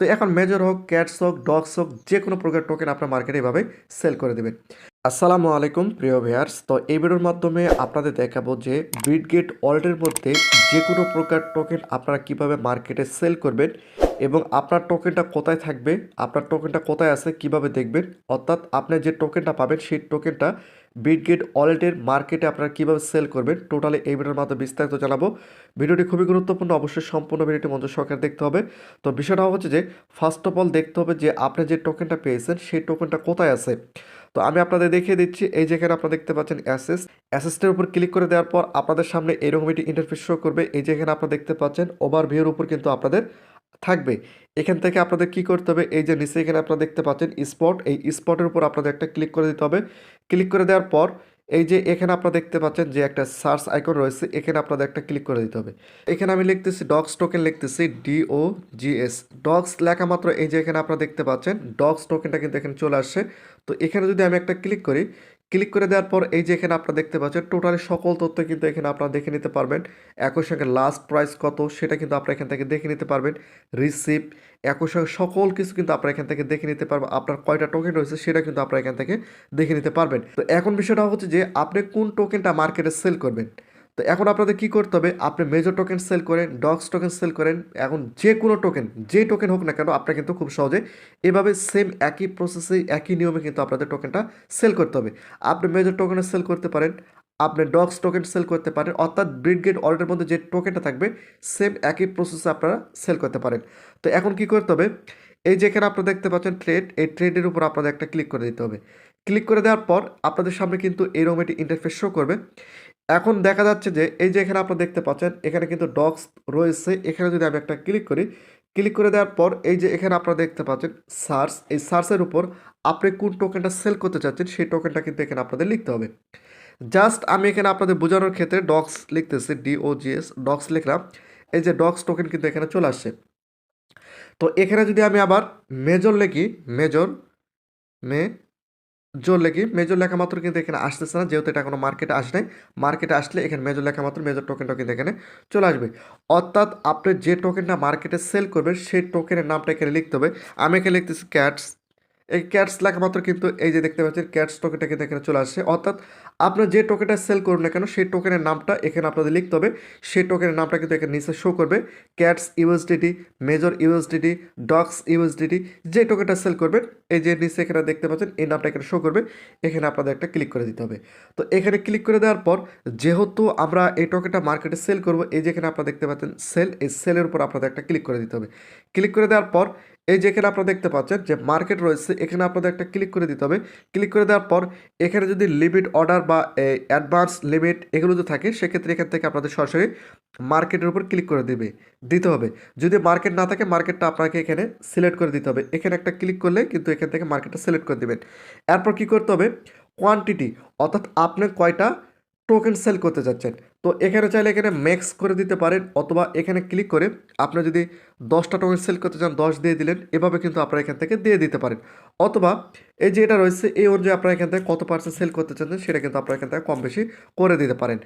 তো এখন মেজর হোক ক্যাটস হোক ডগস হোক যে কোনো প্রকার টোকেন আপনার মার্কেটে এভাবে সেল করে দেবেন আসসালামু আলাইকুম, প্রিয় ভিয়ার্স তো এই ভিডিওর মাধ্যমে আপনাদের দেখাবো যে বিটগেট ওয়ালেটের মধ্যে যে কোনো প্রকার টোকেন আপনারা কীভাবে মার্কেটে সেল করবেন এবং আপনার টোকেনটা কোথায় থাকবে, আপনার টোকেনটা কোথায় আছে, কীভাবে দেখবেন। অর্থাৎ আপনি যে টোকেনটা পাবেন, সেই টোকেনটা বিটগেট ওয়ালেটের মার্কেটে আপনারা কীভাবে সেল করবেন, টোটালি এই ভিডিওর মাধ্যমে বিস্তারিত জানাব। ভিডিওটি খুবই গুরুত্বপূর্ণ, অবশ্যই সম্পূর্ণ ভিডিওটি মঞ্চ সরকার দেখতে হবে। তো বিষয়টা হচ্ছে যে ফার্স্ট অফ অল দেখতে হবে যে আপনি যে টোকেনটা পেয়েছেন, সেই টোকেনটা কোথায় আছে? তো আমি আপনাদের দেখিয়ে দিচ্ছি, এই যেখানে আপনারা দেখতে পাচ্ছেন অ্যাসেস অ্যাসেসটার উপর ক্লিক করে দেওয়ার পর আপনাদের সামনে এরকম একটি ইন্টারফেস শো করবে। এই যেখানে আপনারা দেখতে পাচ্ছেন ওভারভিউর উপর কিন্তু আপনাদের থাকবে। এখান থেকে আপনাদের কি করতে হবে, এই যে নিচে এখানে আপনারা দেখতে পাচ্ছেন স্পট এই স্পটের উপর আপনাদের একটা ক্লিক করে দিতে হবে। ক্লিক করে দেওয়ার পর এই যে এখানে আপনারা দেখতে পাচ্ছেন যে একটা সার্চ আইকন রয়েছে, এখানে আপনাদের একটা ক্লিক করে দিতে হবে। এখানে আমি লিখতেছি ডগস টোকেন লিখতেছি D O G S dogs লেখা মাত্র এই যে এখানে আপনারা দেখতে পাচ্ছেন ডগস টোকেনটা কিন্তু এখানে চলে আসছে। তো এখানে যদি আমি একটা ক্লিক করি ক্লিক করে দেওয়ার পর এই যে এখানে আপনারা দেখতে পাচ্ছেন টোটালি সকল তথ্য কিন্তু এখানে আপনারা দেখে নিতে পারবেন। একই সঙ্গে লাস্ট প্রাইস কত, সেটা কিন্তু আপনারা এখান থেকে দেখে নিতে পারবেন। রিসিপ্ট একই সঙ্গে সকল কিছু কিন্তু আপনারা এখান থেকে দেখে নিতে পারবেন। আপনার কয়টা টোকেন রয়েছে, সেটা কিন্তু আপনারা এখান থেকে দেখে নিতে পারবেন। তো এখন বিষয়টা হচ্ছে যে, আপনি কোন টোকেনটা মার্কেটে সেল করবেন? তো এখন আপনাদের কি করতে হবে, আপনি মেজর টোকেন সেল করেন ডগস টোকেন সেল করেন, এখন যে কোনো টোকেন যে টোকেন হোক না কেন, আপনারা কিন্তু খুব সহজে এভাবে সেম একই প্রসেসে একই নিয়মে কিন্তু আপনাদের টোকেনটা সেল করতে হবে। আপনি মেজর টোকেনে সেল করতে পারেন, আপনি ডগস টোকেন সেল করতে পারেন, অর্থাৎ ব্রিডগেট অর্ডারের মধ্যে যে টোকেনটা থাকবে সেম একই প্রসেসে আপনারা সেল করতে পারেন। তো এখন কি করতে হবে, এই যেখানে আপনারা দেখতে পাচ্ছেন ট্রেড এই ট্রেডের উপর আপনাদের একটা ক্লিক করে দিতে হবে। ক্লিক করে দেওয়ার পর, আপনাদের সামনে কিন্তু এরকম একটি ইন্টারফেস শো করবে। এখন দেখা যাচ্ছে যে এই যে এখানে আপনারা দেখতে পাচ্ছেন, এখানে কিন্তু ডগস রয়েছে। এখানে যদি আমি একটা ক্লিক করি ক্লিক করে দেওয়ার পর এই যে এখানে আপনারা দেখতে পাচ্ছেন সার্চ এই সার্চের উপর আপনি কোন টোকেনটা সেল করতে চাচ্ছেন, সেই টোকেনটা কিন্তু এখানে আপনাদের লিখতে হবে। জাস্ট আমি এখানে আপনাদের বোঝানোর ক্ষেত্রে ডক্স লিখতেছি ডিওজিএস ডক্স লিখলাম, এই যে ডক্স টোকেন কিন্তু এখানে চলে আসছে। তো এখানে যদি আমি আবার মেজর লিখি মেজর মে জোর লেগে মেজর লেখা মাত্র কিন্তু এখানে আসতেছে না, যেহেতু এটা কোনো মার্কেটে আসে নাই। মার্কেটে আসলে এখানে মেজর লেখা মাত্র মেজর টোকেনটা কিন্তু এখানে চলে আসবে। অর্থাৎ আপনি যে টোকেনটা মার্কেটে সেল করবেন, সেই টোকেনের নামটা এখানে লিখতে হবে। আমি এখানে লিখতেছি ক্যাটস এই ক্যাটস লেখা মাত্র কিন্তু এই যে দেখতে পাচ্ছেন ক্যাটস টোকেনটা কিন্তু এখানে চলে আসছে। অর্থাৎ আপনার যে টোকেনটা সেল করুন না কেন, সেই টোকেনের নামটা এখানে আপনাদের লিখতে হবে। সেই টোকেনের নামটা কিন্তু এখানে নিচে শো করবে। Cats USDT major USDT dogs USDT যে টোকেনটা সেল করবেন, এই যে নিচে এখানে দেখতে পাচ্ছেন, এই নামটা এখানে শো করবে। এখানে আপনাদের একটা ক্লিক করে দিতে হবে। তো এখানে ক্লিক করে দেওয়ার পর, যেহেতু আমরা এই টোকেনটা মার্কেটে সেল করব, এই যে এখানে আপনারা দেখতে পাচ্ছেন সেল এই সেলের উপর আপনাদের একটা ক্লিক করে দিতে হবে। ক্লিক করে দেওয়ার পর এই যেখানে আপনারা দেখতে পাচ্ছেন যে মার্কেট রয়েছে, এখানে আপনাদের একটা ক্লিক করে দিতে হবে। ক্লিক করে দেওয়ার পর এখানে যদি লিমিট অর্ডার বা অ্যাডভান্স লিমিট এগুলো যদি থাকে, সেক্ষেত্রে এখান থেকে আপনাদের সরাসরি মার্কেটের উপর ক্লিক করে দেবে, দিতে হবে। যদি মার্কেট না থাকে মার্কেটটা আপনাকে এখানে সিলেক্ট করে দিতে হবে। এখানে একটা ক্লিক করলে কিন্তু এখান থেকে মার্কেটটা সিলেক্ট করে দেবেন। এরপর কী করতে হবে? কোয়ান্টিটি অর্থাৎ আপনি কয়টা টোকেন সেল করতে যাচ্ছেন। তো এখানে চাইলে এখানে ম্যাক্স করে দিতে পারেন অথবা এখানে ক্লিক করে আপনি যদি দশটা টোকেন সেল করতে চান, দশ দিয়ে দিলেন, এভাবে কিন্তু আপনারা এখান থেকে দিয়ে দিতে পারেন। অথবা এই যে এটা রয়েছে, এই অনুযায়ী আপনারা এখান থেকে কত পার্সেন্ট সেল করতে চাচ্ছেন, সেটা কিন্তু আপনারা এখান থেকে কম বেশি করে দিতে পারেন।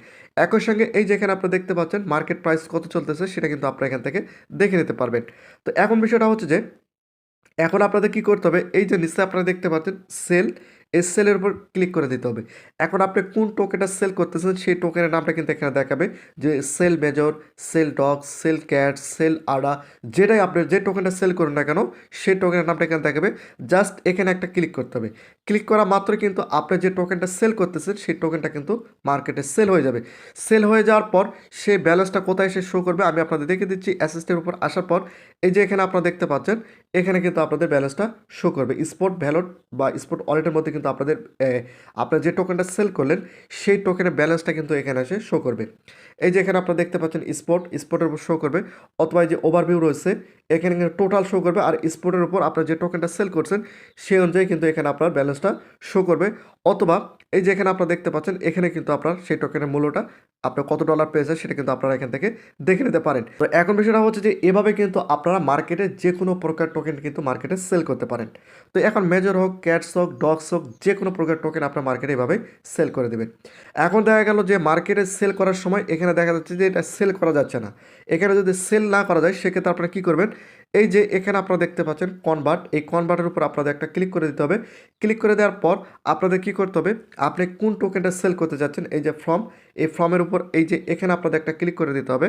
একই সঙ্গে এই যেখানে আপনারা দেখতে পাচ্ছেন মার্কেট প্রাইস কত চলতেছে, সেটা কিন্তু আপনারা এখান থেকে দেখে নিতে পারবেন। তো এখন বিষয়টা হচ্ছে যে, এখন আপনাদের কি করতে হবে, এই যে নিচে আপনারা দেখতে পাচ্ছেন সেল এই সেলের উপর ক্লিক করে দিতে হবে। এখন আপনি কোন টোকেনটা সেল করতেছেন সেই টোকেনের নামটা কিন্তু এখানে দেখাবে যে sell major sell dog sell cat sell ADA যেটাই আপনি যে টোকেনটা সেল করুন না কেন, সেই টোকেনের নামটা এখানে দেখাবে। জাস্ট এখানে একটা ক্লিক করতে হবে। ক্লিক করা মাত্র কিন্তু আপনি যে টোকেনটা সেল করতেছেন, সেই টোকেনটা কিন্তু মার্কেটে সেল হয়ে যাবে। সেল হয়ে যাওয়ার পর সেই ব্যালেন্সটা কোথায় সে শো করবে, আমি আপনাদের দেখে দিচ্ছি। অ্যাসিস্টের উপর আসার পর, এই যে এখানে আপনারা দেখতে পাচ্ছেন এখানে কিন্তু আপনাদের ব্যালেন্সটা শো করবে। স্পোর্ট ভ্যালট বা স্পোর্ট ওয়ালেটের মধ্যে কিন্তু আপনাদের আপনার যে টোকেনটা সেল করলেন, সেই টোকেনের ব্যালেন্সটা কিন্তু এখানে এসে শো করবে। এই যে এখানে আপনারা দেখতে পাচ্ছেন স্পোর্ট স্পোর্টের উপর শো করবে, অথবা এই যে ওভারভিউ রয়েছে, এখানে কিন্তু টোটাল শো করবে, আর স্পোর্টের উপর আপনার যে টোকেনটা সেল করছেন, সেই অনুযায়ী কিন্তু এখানে আপনার ব্যালেন্সটা শো করবে, অথবা এই যে এখানে আপনারা দেখতে পাচ্ছেন, এখানে কিন্তু আপনার সেই টোকেনের মূল্যটা আপনার কত ডলার পেয়েছে সেটা কিন্তু আপনারা এখান থেকে দেখে নিতে পারেন। তো এখন বিষয়টা হচ্ছে যে, এভাবে কিন্তু আপনারা মার্কেটে যে কোনো প্রকার টোকেন কিন্তু মার্কেটে সেল করতে পারেন। তো এখন মেজর হোক ক্যাটস হোক ডগস হোক যে কোনো প্রকার টোকেন আপনার মার্কেটে এভাবে সেল করে দেবেন। এখন দেখা গেল যে মার্কেটে সেল করার সময় এখানে দেখা যাচ্ছে যে, এটা সেল করা যাচ্ছে না। এখানে যদি সেল না করা যায়, সেক্ষেত্রে আপনারা কী করবেন? এই যে এখানে আপনারা দেখতে পাচ্ছেন কনভার্ট এই কনভার্টের উপর আপনাদের একটা ক্লিক করে দিতে হবে। ক্লিক করে দেওয়ার পর আপনাদের কি করতে হবে? আপনি কোন টোকেনটা সেল করতে যাচ্ছেন, এই যে ফর্ম এই ফর্মের উপর এই যে এখানে আপনাদের একটা ক্লিক করে দিতে হবে।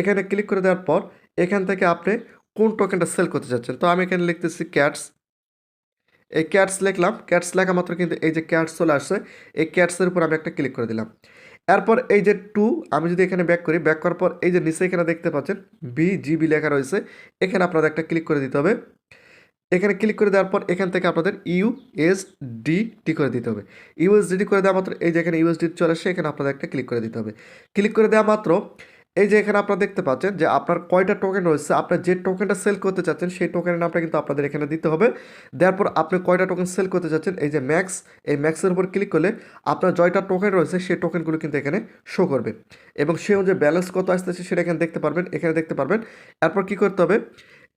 এখানে ক্লিক করে দেওয়ার পর এখান থেকে আপনি কোন টোকেনটা সেল করতে চাচ্ছেন তো আমি এখানে লিখতেছি ক্যাটস এই ক্যাটস লিখলাম। ক্যাটস লেখা মাত্র কিন্তু এই যে ক্যাটস চলে আসছে, এই ক্যাটসের উপর আমি একটা ক্লিক করে দিলাম। এরপর এই যে টু আমি যদি এখানে ব্যাক করি ব্যাক করার পর এই যে নিচে এখানে দেখতে পাচ্ছেন বি জিবি লেখা রয়েছে। এখানে আপনাদের একটা ক্লিক করে দিতে হবে। এখানে ক্লিক করে দেওয়ার পর এখান থেকে আপনাদের ইউ এস ডি টি করে দিতে হবে। ইউএসডিটি করে দেওয়া মাত্র এই যে এখানে ইউএসডি চলে আসে, এখানে আপনাদের একটা ক্লিক করে দিতে হবে। ক্লিক করে দেওয়া মাত্র এই যে এখানে আপনারা দেখতে পাচ্ছেন যে আপনার কয়টা টোকেন রয়েছে আপনার যে টোকেনটা সেল করতে চাচ্ছেন সেই টোকেনের নামটা কিন্তু আপনাদের এখানে দিতে হবে। দেওয়ার পর আপনি কয়টা টোকেন সেল করতে চাচ্ছেন, এই যে ম্যাক্স এই ম্যাক্সের উপর ক্লিক করলে আপনার জয়টা টোকেন রয়েছে সেই টোকেনগুলো কিন্তু এখানে শো করবে। এবং সে যে ব্যালেন্স কত আসতেছে সেটা এখানে দেখতে পারবেন, এখানে দেখতে পারবেন। এরপর কি করতে হবে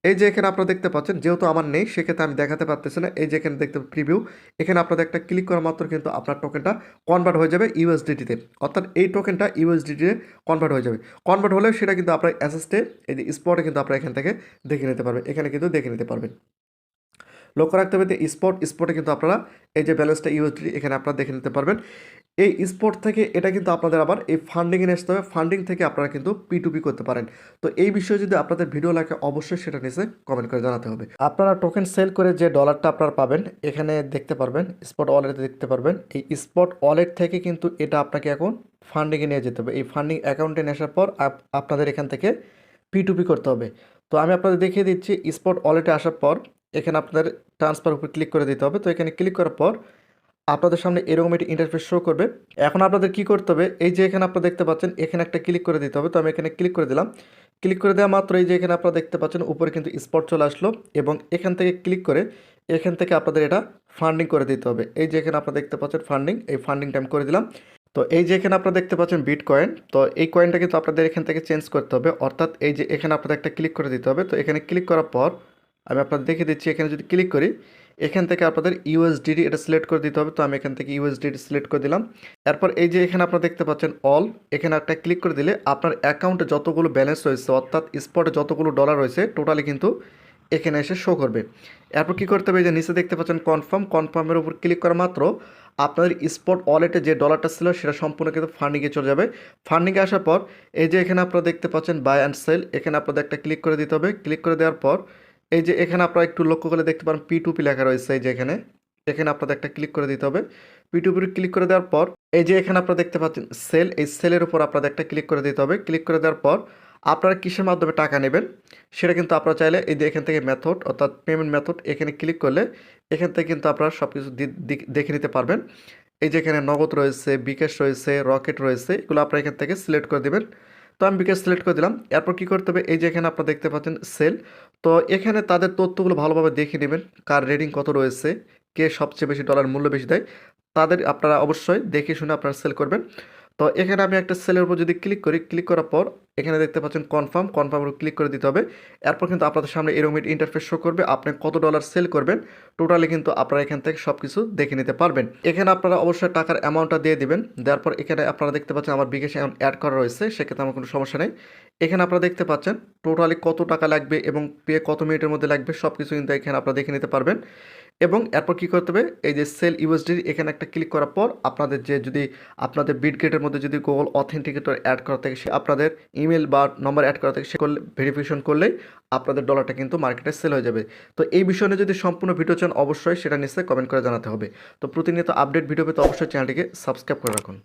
এই যে এখানে আপনারা দেখতে পাচ্ছেন, যেহেতু আমার নেই, সেক্ষেত্রে আমি দেখাতে পারতেছি না। এই যে এখানে দেখতে প্রিভিউ এখানে আপনাদের একটা ক্লিক করা মাত্র কিন্তু আপনার টোকেনটা কনভার্ট হয়ে যাবে ইউএসডিটিতে অর্থাৎ এই টোকেনটা ইউএসডিটিতে কনভার্ট হয়ে যাবে। কনভার্ট হলে সেটা কিন্তু আপনার অ্যাসেস্টে এই যে স্পটে কিন্তু আপনারা এখান থেকে দেখে নিতে পারবেন এখানে কিন্তু দেখে নিতে পারবেন। লক্ষ্য রাখতে হবে যে স্পট স্পটে কিন্তু আপনারা এই যে ব্যালেন্সটা ইউএসডি এখানে আপনারা দেখে নিতে পারবেন। এই স্পট থেকে এটা কিন্তু আপনাদের আবার এই ফান্ডিংয়ে আসতে হবে। ফান্ডিং থেকে আপনারা কিন্তু পি টু পি করতে পারেন। তো এই বিষয়ে যদি আপনাদের ভিডিও লাগে, অবশ্যই সেটা নিচে কমেন্ট করে জানাতে হবে। আপনারা টোকেন সেল করে যে ডলারটা আপনারা পাবেন, এখানে দেখতে পারবেন স্পট ওয়ালেটে দেখতে পারবেন। এই স্পট ওয়ালেট থেকে কিন্তু এটা আপনাকে এখন ফান্ডিংয়ে নিয়ে যেতে হবে। এই ফান্ডিং অ্যাকাউন্টে নিয়ে আসার পর আপনাদের এখান থেকে পি টু পি করতে হবে। তো আমি আপনাদের দেখিয়ে দিচ্ছি স্পট ওয়ালেটে আসার পর এখানে আপনাদের ট্রান্সফার উপর ক্লিক করে দিতে হবে। তো এখানে ক্লিক করার পর আপনাদের সামনে এরকম একটি ইন্টারফেস শো করবে। এখন আপনাদের কি করতে হবে? এই যে এখানে আপনারা দেখতে পাচ্ছেন, এখানে একটা ক্লিক করে দিতে হবে। তো আমি এখানে ক্লিক করে দিলাম। ক্লিক করে দেওয়া মাত্র এই যে এখানে আপনারা দেখতে পাচ্ছেন, উপরে কিন্তু স্পট চলে আসলো এবং এখান থেকে ক্লিক করে এখান থেকে আপনাদের এটা ফান্ডিং করে দিতে হবে। এই যে এখানে আপনারা দেখতে পাচ্ছেন ফান্ডিং এই ফান্ডিংটা আমি করে দিলাম। তো এই যে এখানে আপনারা দেখতে পাচ্ছেন বিট কয়েন তো এই কয়েনটা কিন্তু আপনাদের এখান থেকে চেঞ্জ করতে হবে। অর্থাৎ এই যে এখানে আপনাদের একটা ক্লিক করে দিতে হবে। তো এখানে ক্লিক করার পর আমি আপনাদের দেখে দিচ্ছি, এখানে যদি ক্লিক করি, এখান থেকে আপনাদের ইউএসডিডি এটা সিলেক্ট করে দিতে হবে। তো আমি এখান থেকে ইউএসডিডি সিলেক্ট করে দিলাম। এরপর এই যে এখানে আপনারা দেখতে পাচ্ছেন অল এখানে একটা ক্লিক করে দিলে আপনার অ্যাকাউন্টে যতগুলো ব্যালেন্স রয়েছে, অর্থাৎ স্পটে যতগুলো ডলার রয়েছে টোটালি কিন্তু এখানে এসে শো করবে। এরপর কী করতে হবে? যে নিচে দেখতে পাচ্ছেন কনফার্ম কনফার্মের উপর ক্লিক করা মাত্র আপনাদের স্পট ওয়ালেটে যে ডলারটা ছিল, সেটা সম্পূর্ণ কিন্তু ফান্ডিংয়ে চলে যাবে। ফান্ডিংয়ে আসার পর এই যে এখানে আপনারা দেখতে পাচ্ছেন বাই অ্যান্ড সেল এখানে আপনাদের একটা ক্লিক করে দিতে হবে। ক্লিক করে দেওয়ার পর এই যে এখানে আপনারা একটু লক্ষ্য করে দেখতে পারেন পি টু পি লেখা রয়েছে এই যে এখানে। এখানে আপনাদের একটা ক্লিক করে দিতে হবে। পি টু পি ক্লিক করে দেওয়ার পর এই যে এখানে আপনারা দেখতে পাচ্ছেন সেল এই সেলের উপর আপনাদের একটা ক্লিক করে দিতে হবে। ক্লিক করে দেওয়ার পর আপনারা কিসের মাধ্যমে টাকা নেবেন? সেটা কিন্তু আপনারা চাইলে এই যে এখান থেকে মেথড অর্থাৎ পেমেন্ট মেথড এখানে ক্লিক করলে এখান থেকে কিন্তু আপনারা সব কিছু দেখে নিতে পারবেন। এই যে এখানে নগদ রয়েছে, বিকাশ রয়েছে রকেট রয়েছে, এগুলো আপনারা এখান থেকে সিলেক্ট করে দেবেন। তো আমি বিকাশ সিলেক্ট করে দিলাম। এরপর কী করতে হবে? এই যে এখানে আপনারা দেখতে পাচ্ছেন সেল তো এখানে তাদের তথ্যগুলো ভালোভাবে দেখে নেবেন, কার রেটিং কত রয়েছে, কে সবচেয়ে বেশি ডলার মূল্য বেশি দেয়। তাদের আপনারা অবশ্যই দেখে শুনে আপনারা সেল করবেন। তো এখানে আমি একটা সেলের উপর যদি ক্লিক করি ক্লিক করার পর এখানে দেখতে পাচ্ছেন কনফার্ম কনফার্মের ক্লিক করে দিতে হবে। এরপর কিন্তু আপনাদের সামনে এরকম ইন্টারফেস শো করবে। আপনি কত ডলার সেল করবেন টোটালি কিন্তু আপনারা এখান থেকে সব কিছু দেখে নিতে পারবেন। এখানে আপনারা অবশ্যই টাকার অ্যামাউন্টটা দিয়ে দিবেন। দেওয়ার পর এখানে আপনারা দেখতে পাচ্ছেন আমার বিকাশ অ্যামাউন্ট অ্যাড করা রয়েছে, সেক্ষেত্রে আমার কোনো সমস্যা নেই। এখানে আপনারা দেখতে পাচ্ছেন টোটালি কত টাকা লাগবে এবং পে কত মিনিটের মধ্যে লাগবে সব কিছু কিন্তু এখানে আপনারা দেখে নিতে পারবেন। এবং এরপর কি করতে হবে? এই যে সেল ইউএসডি এখানে একটা ক্লিক করার পর আপনাদের যে যদি আপনাদের বিটগেটের মধ্যে যদি গুগল অথেন্টিকেটর অ্যাড করা থাকে, সে আপনাদের ইমেল বা নম্বর অ্যাড করা থাকে, সে করলে ভেরিফিকেশন করলেই আপনাদের ডলারটা কিন্তু মার্কেটে সেল হয়ে যাবে। তো এই বিষয়ে যদি সম্পূর্ণ ভিডিও চান, অবশ্যই সেটা নিশ্চয়ই কমেন্ট করে জানাতে হবে। তো প্রতিনিয়ত আপডেট ভিডিও পেতে অবশ্যই চ্যানেলটিকে সাবস্ক্রাইব করে রাখুন।